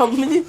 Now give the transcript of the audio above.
tahmin